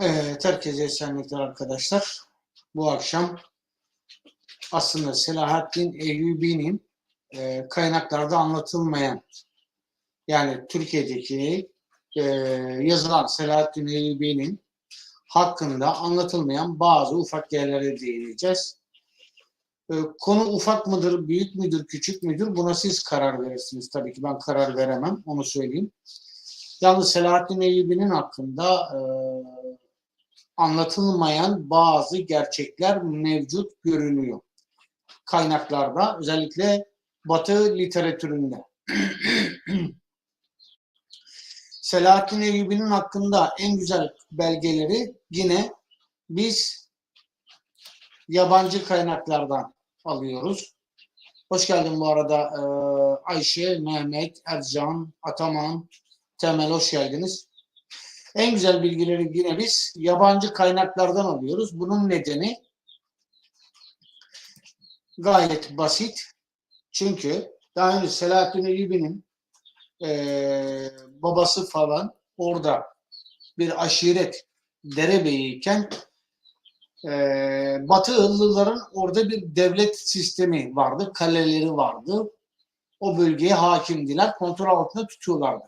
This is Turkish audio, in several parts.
Evet, herkese esenlikler arkadaşlar. Bu akşam aslında Selahaddin Eyyubi'nin e, kaynaklarda anlatılmayan yani Türkiye'deki e, yazılan Selahaddin Eyyubi'nin hakkında anlatılmayan bazı ufak yerlere değineceğiz. E, konu ufak mıdır, büyük müdür, küçük müdür buna siz karar verirsiniz. Tabii ki ben karar veremem, onu söyleyeyim. Yalnız Selahaddin Eyyubi'nin hakkında e, anlatılmayan bazı gerçekler mevcut görünüyor. Kaynaklarda özellikle Batı literatüründe. Selahaddin Eyyubi'nin hakkında en güzel belgeleri yine biz yabancı kaynaklardan alıyoruz. Hoş geldin bu arada e, Ayşe, Mehmet, Ercan, Ataman, Temel hoş geldiniz. En güzel bilgileri yine biz yabancı kaynaklardan alıyoruz. Bunun nedeni gayet basit. Çünkü daha önce Selahattin Eyyubi'nin eee, babası falan orada bir aşiret derebeyiyken eee Batı Hıllıların orada bir devlet sistemi vardı. Kaleleri vardı. O bölgeye hakimdiler. Kontrol altında tutuyorlardı.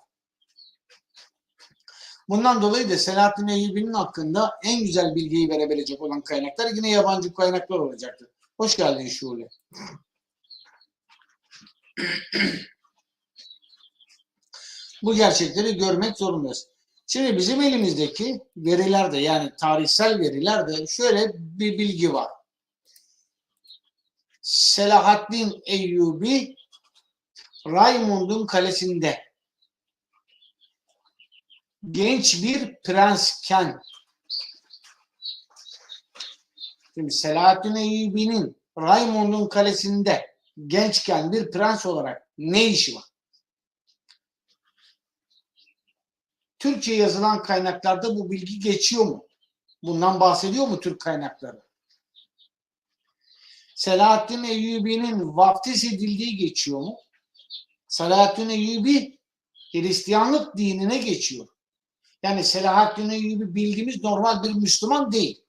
Bundan dolayı da Selahattin Eyyubi'nin hakkında en güzel bilgiyi verebilecek olan kaynaklar yine yabancı kaynaklar olacaktır. Hoş geldin Şule. Bu gerçekleri görmek zorundayız. Şimdi bizim elimizdeki verilerde yani tarihsel verilerde şöyle bir bilgi var. Selahaddin Eyyubi Raymond'un kalesinde genç bir prensken Şimdi Selahaddin Eyyubi'nin Raymond'un kalesinde gençken bir prens olarak ne işi var? Türkçe yazılan kaynaklarda bu bilgi geçiyor mu? Bundan bahsediyor mu Türk kaynakları? Selahaddin Eyyubi'nin vaftiz edildiği geçiyor mu? Selahaddin Eyyubi Hristiyanlık dinine geçiyor. Yani Selahaddin Eyyubi bildiğimiz normal bir Müslüman değil.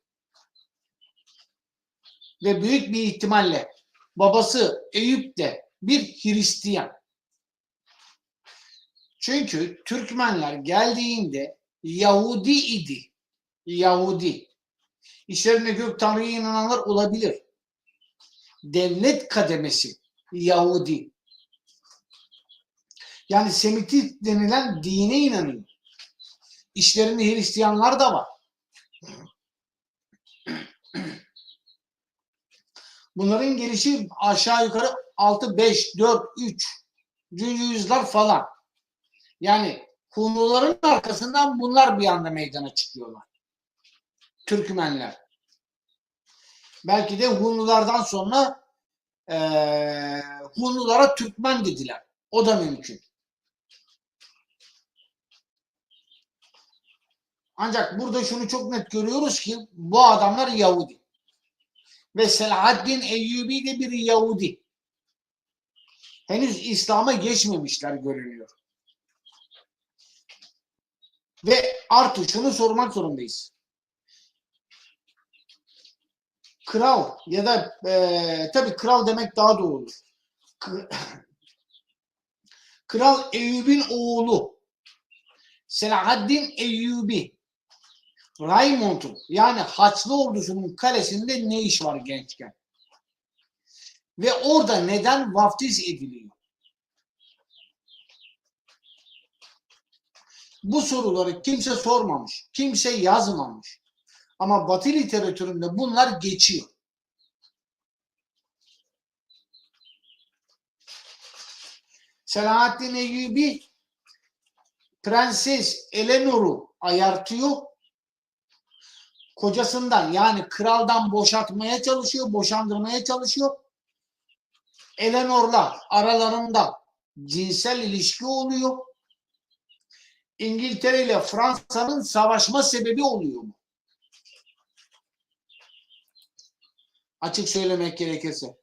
Ve büyük bir ihtimalle babası Eyüp de bir Hristiyan. Çünkü Türkmenler geldiğinde Yahudi idi. Yahudi. İşlerinde gök tanrıya inananlar olabilir. Devlet kademesi Yahudi. Yani Semitik denilen dine inanıyor. İşlerinde Hristiyanlar da var. Bunların gelişi aşağı yukarı 6, 5, 4, 3 yüzyıllar falan. Yani Hunluların arkasından bunlar bir anda meydana çıkıyorlar. Türkmenler. Belki de Hunlulardan sonra eee Hunlulara Türkmen dediler. O da mümkün. Ancak burada şunu çok net görüyoruz ki bu adamlar Yahudi. Ve Selahaddin Eyyubi de bir Yahudi. Henüz İslam'a geçmemişler görünüyor. Ve artı şunu sormak zorundayız. Kral ya da e, tabii kral demek daha doğru olur. Kral Eyyub'in oğlu Selahaddin Eyyubi Raymond'un yani Haçlı ordusunun kalesinde ne iş var gençken? Ve orada neden vaftiz ediliyor? Bu soruları kimse sormamış, kimse yazmamış. Ama Batı literatüründe bunlar geçiyor. Selahaddin Eyyubi Prenses Eleanor'u ayartıyor. Kocasından yani kraldan boşaltmaya çalışıyor, boşandırmaya çalışıyor. Eleanor'la aralarında cinsel ilişki oluyor. İngiltere ile Fransa'nın savaşma sebebi oluyor mu? Açık söylemek gerekirse.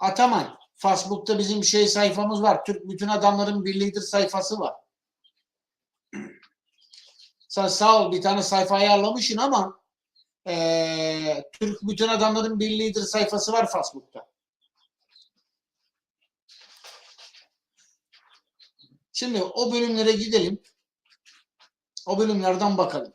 Ataman, Facebook'ta bizim şey sayfamız var. Türk Bütün Adamların Birliği'dir sayfası var. Sen sağ ol bir tane sayfa ayarlamışsın ama eee, Türk Bütün Adamların Birliği'dir sayfası var Facebook'ta. Şimdi o bölümlere gidelim. O bölümlerden bakalım.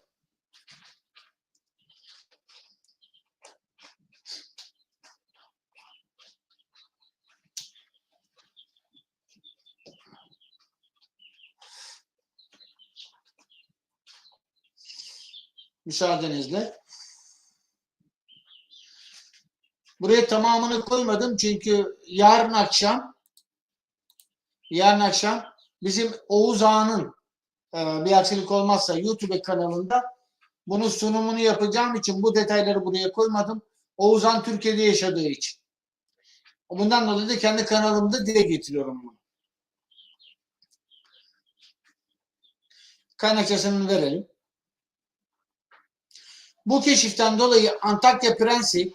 Müsaadenizle. Buraya tamamını koymadım çünkü yarın akşam yarın akşam bizim Oğuz Ağa'nın e, bir aksilik olmazsa YouTube kanalında bunun sunumunu yapacağım için bu detayları buraya koymadım. Oğuz Ağa'nın Türkiye'de yaşadığı için. Bundan dolayı da kendi kanalımda dile getiriyorum bunu. Kaynakçasını verelim. Bu keşiften dolayı Antakya Prensi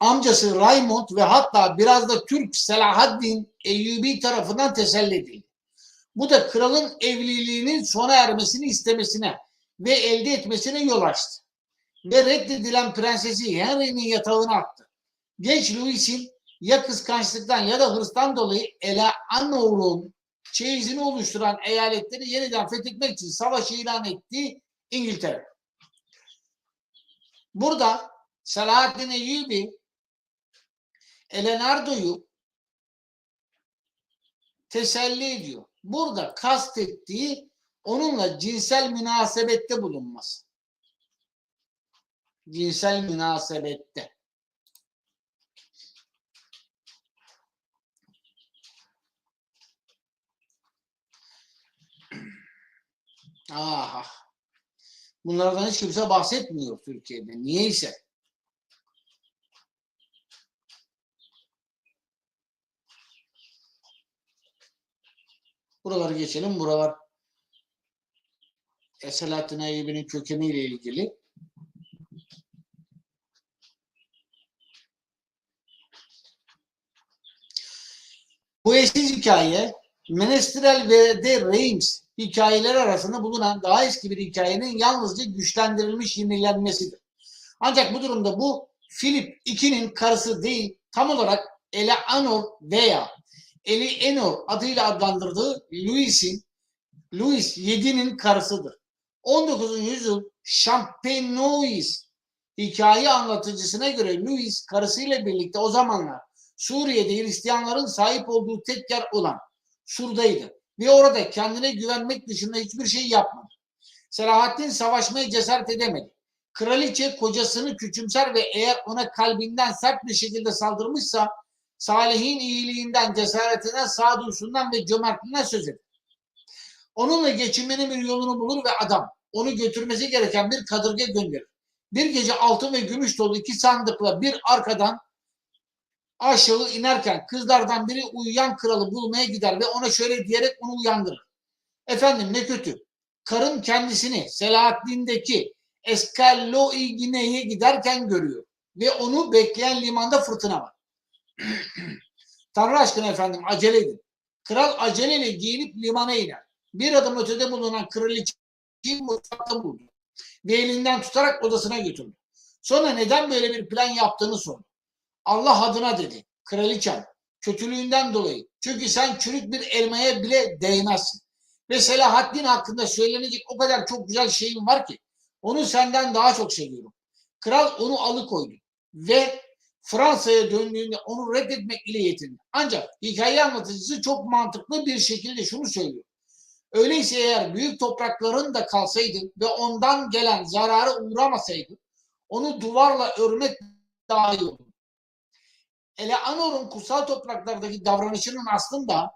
amcası Raymond ve hatta biraz da Türk Selahaddin Eyyubi tarafından teselli edildi. Bu da kralın evliliğinin sona ermesini istemesine ve elde etmesine yol açtı. Ve reddedilen prensesi Henry'nin yatağına attı. Genç Louis'in ya kıskançlıktan ya da hırstan dolayı Eleanor'un çeyizini oluşturan eyaletleri yeniden fethetmek için savaş ilan ettiği İngiltere. Burada Selahaddin Eyyubi Elenardo'yu teselli ediyor. Burada kastettiği onunla cinsel münasebette bulunması. Cinsel münasebette. Aha. Bunlardan hiç kimse bahsetmiyor Türkiye'de. Niyeyse. Buraları geçelim. Buralar Selahattin Eyyubi'nin kökeniyle ilgili. Bu eşsiz hikaye Menestrel ve de Reims hikayeleri arasında bulunan daha eski bir hikayenin yalnızca güçlendirilmiş yenilenmesidir. Ancak bu durumda bu Philip II'nin karısı değil, tam olarak Eleanor veya Eleanor adıyla adlandırdığı Louis'in Louis VII'nin karısıdır. 19. yüzyıl Champenois hikaye anlatıcısına göre Louis karısıyla birlikte o zamanlar Suriye'de Hristiyanların sahip olduğu tek yer olan Sur'daydı. Ve orada kendine güvenmek dışında hiçbir şey yapmadı. Selahaddin savaşmaya cesaret edemedi. Kraliçe kocasını küçümser ve eğer ona kalbinden sert bir şekilde saldırmışsa Salih'in iyiliğinden, cesaretinden, sağduyusundan ve cömertliğinden söz eder. Onunla geçinmenin bir yolunu bulur ve adam onu götürmesi gereken bir kadırga gönderir. Bir gece altın ve gümüş dolu iki sandıkla bir arkadan aşağı inerken kızlardan biri uyuyan kralı bulmaya gider ve ona şöyle diyerek onu uyandırır. Efendim ne kötü. Karım kendisini Selahaddin'deki Escaloi Gine'ye giderken görüyor. Ve onu bekleyen limanda fırtına var. Tanrı aşkına efendim acele edin. Kral aceleyle giyinip limana iner. Bir adım ötede bulunan kraliçeyi mutfakta buldu. Ve elinden tutarak odasına götürdü. Sonra neden böyle bir plan yaptığını sordu. Allah adına dedi. Kraliçem kötülüğünden dolayı. Çünkü sen çürük bir elmaya bile değmezsin. Ve Selahaddin hakkında söylenecek o kadar çok güzel şeyim var ki onu senden daha çok seviyorum. Kral onu alıkoydu ve Fransa'ya döndüğünde onu reddetmek ile yetindi. Ancak hikaye anlatıcısı çok mantıklı bir şekilde şunu söylüyor. Öyleyse eğer büyük toprakların da kalsaydı ve ondan gelen zarara uğramasaydı onu duvarla örmek daha iyi olurdu. Eleanor'un kutsal topraklardaki davranışının aslında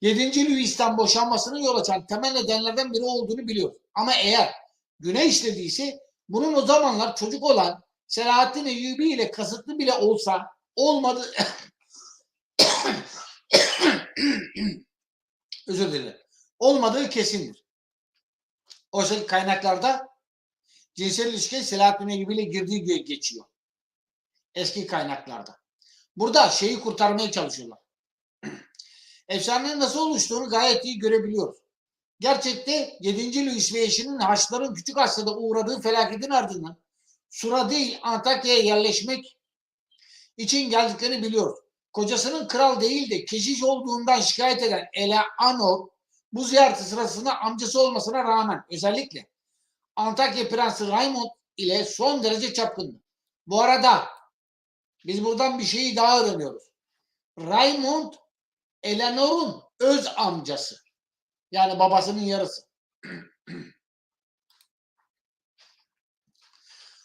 7. Louis'ten boşanmasının yol açan temel nedenlerden biri olduğunu biliyor. Ama eğer günah işlediyse bunun o zamanlar çocuk olan Selahaddin Eyyubi ile kasıtlı bile olsa olmadı özür dilerim. Olmadığı kesindir. Oysa kaynaklarda cinsel ilişki Selahaddin Eyyubi ile girdiği geçiyor. Eski kaynaklarda. Burada şeyi kurtarmaya çalışıyorlar. Efsanenin nasıl oluştuğunu gayet iyi görebiliyoruz. Gerçekte 7. Louis ve eşinin Haçlıların Küçük Asya'da uğradığı felaketin ardından Sura değil Antakya'ya yerleşmek için geldiklerini biliyoruz. Kocasının kral değil de keşiş olduğundan şikayet eden Eleanor bu ziyareti sırasında amcası olmasına rağmen özellikle Antakya Prensi Raymond ile son derece çapkındı. Bu arada biz buradan bir şeyi daha öğreniyoruz. Raymond Eleanor'un öz amcası. Yani babasının yarısı.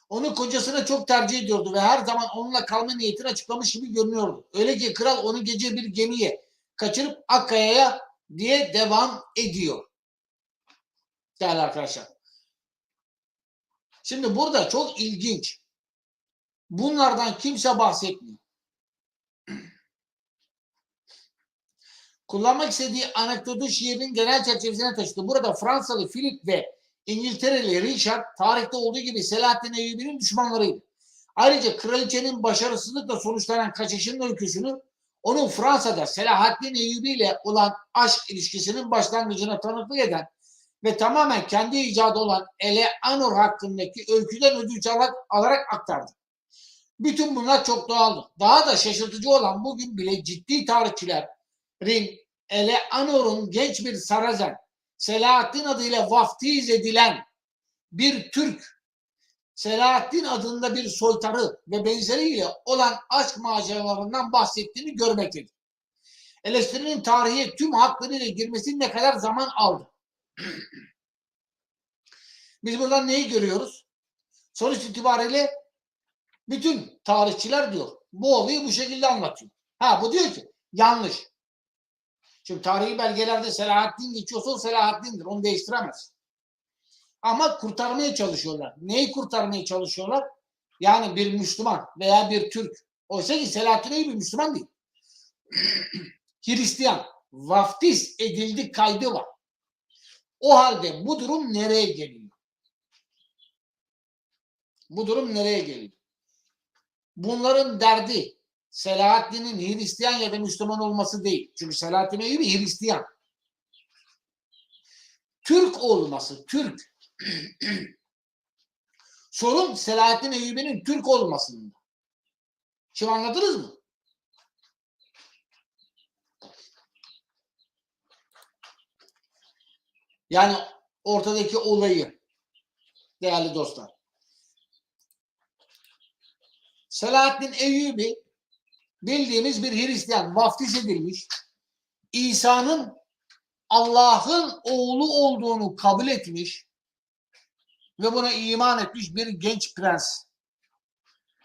Onu kocasına çok tercih ediyordu ve her zaman onunla kalma niyetini açıklamış gibi görünüyordu. Öyle ki kral onu gece bir gemiye kaçırıp Akkaya'ya diye devam ediyor. Değerli arkadaşlar. Şimdi burada çok ilginç. Bunlardan kimse bahsetmiyor. Kullanmak istediği anekdotu şiirin genel çerçevesine taşıdı. Burada Fransalı Philip ve İngiltereli Richard tarihte olduğu gibi Selahattin Eyyubi'nin düşmanlarıydı. Ayrıca kraliçenin başarısızlıkla sonuçlanan kaçışının öyküsünü onun Fransa'da Selahattin Eyyubi ile olan aşk ilişkisinin başlangıcına tanıklık eden ve tamamen kendi icadı olan Eleanor hakkındaki öyküden ödünç alarak, alarak aktardı. Bütün bunlar çok doğaldır. Daha da şaşırtıcı olan bugün bile ciddi tarihçilerin Eleanor'un genç bir Sarazen, Selahattin adıyla vaftiz edilen bir Türk, Selahattin adında bir soytarı ve benzeriyle olan aşk maceralarından bahsettiğini görmektedir. Eleştirinin tarihe tüm haklarıyla girmesi ne kadar zaman aldı? Biz buradan neyi görüyoruz? Sonuç itibariyle bütün tarihçiler diyor. Bu olayı bu şekilde anlatıyor. Ha bu diyor ki yanlış. Şimdi tarihi belgelerde Selahattin geçiyorsa o Selahattin'dir. Onu değiştiremez. Ama kurtarmaya çalışıyorlar. Neyi kurtarmaya çalışıyorlar? Yani bir Müslüman veya bir Türk. Oysa ki Selahattin Eyyubi Müslüman değil. Hristiyan. Vaftiz edildi kaydı var. O halde bu durum nereye geliyor? Bu durum nereye geliyor? Bunların derdi Selahaddin'in Hristiyan ya da Müslüman olması değil. Çünkü Selahaddin Eyyubi Hristiyan. Türk olması, Türk. Sorun Selahaddin Eyyubi'nin Türk olmasında. Şimdi anladınız mı? Yani ortadaki olayı değerli dostlar. Selahaddin Eyyubi bildiğimiz bir Hristiyan vaftiz edilmiş. İsa'nın Allah'ın oğlu olduğunu kabul etmiş ve buna iman etmiş bir genç prens.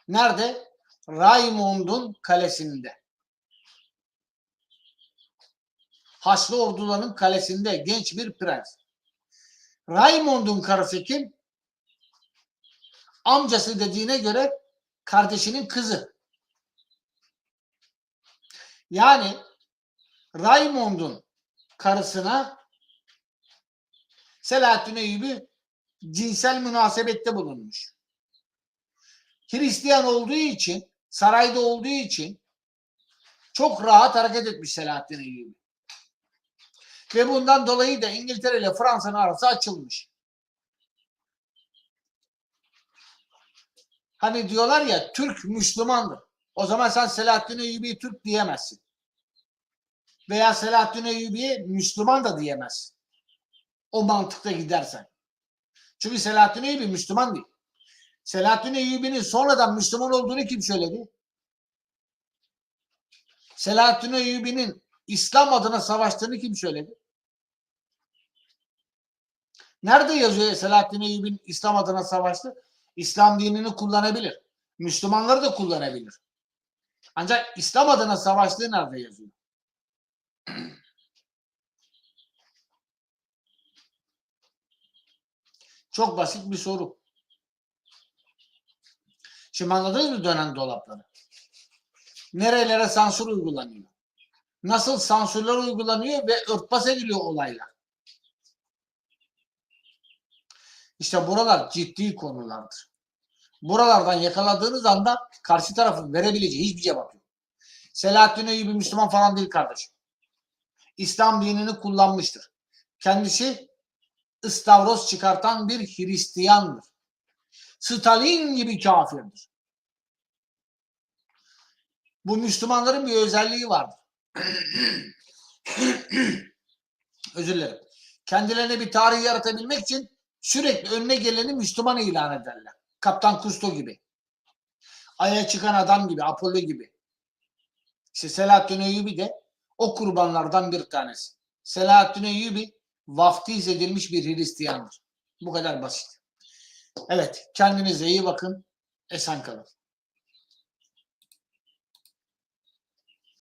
Nerede? Raymond'un kalesinde. Haçlı orduların kalesinde genç bir prens. Raymond'un karısı kim? Amcası dediğine göre kardeşinin kızı. Yani Raymond'un karısına Selahattin Eyyubi cinsel münasebette bulunmuş. Hristiyan olduğu için, sarayda olduğu için çok rahat hareket etmiş Selahattin Eyyubi. Ve bundan dolayı da İngiltere ile Fransa'nın arası açılmış. Hani diyorlar ya Türk Müslümandır. O zaman sen Selahattin Eyyubi'ye Türk diyemezsin. Veya Selahattin Eyyubi'ye Müslüman da diyemezsin. O mantıkta gidersen. Çünkü Selahattin Eyyubi Müslüman değil. Selahattin Eyyubi'nin sonradan Müslüman olduğunu kim söyledi? Selahattin Eyyubi'nin İslam adına savaştığını kim söyledi? Nerede yazıyor Selahattin Eyyubi'nin İslam adına savaştı? İslam dinini kullanabilir. Müslümanları da kullanabilir. Ancak İslam adına savaştığı nerede yazıyor? Çok basit bir soru. Şimdi anladınız mı dönen dolapları? Nerelere sansür uygulanıyor? Nasıl sansürler uygulanıyor ve örtbas ediliyor olaylar? İşte buralar ciddi konulardır. Buralardan yakaladığınız anda karşı tarafın verebileceği hiçbir cevap yok. Selahattin Eyyubi Müslüman falan değil kardeşim. İslam dinini kullanmıştır. Kendisi ıstavroz çıkartan bir Hristiyandır. Stalin gibi kafirdir. Bu Müslümanların bir özelliği vardır. Özür dilerim. Kendilerine bir tarih yaratabilmek için sürekli önüne geleni Müslüman ilan ederler. Kaptan Kusto gibi. Ay'a çıkan adam gibi, Apollo gibi. İşte Selahattin Eyyubi de o kurbanlardan bir tanesi. Selahattin Eyyubi vaftiz edilmiş bir Hristiyandır. Bu kadar basit. Evet, kendinize iyi bakın. Esen kalın.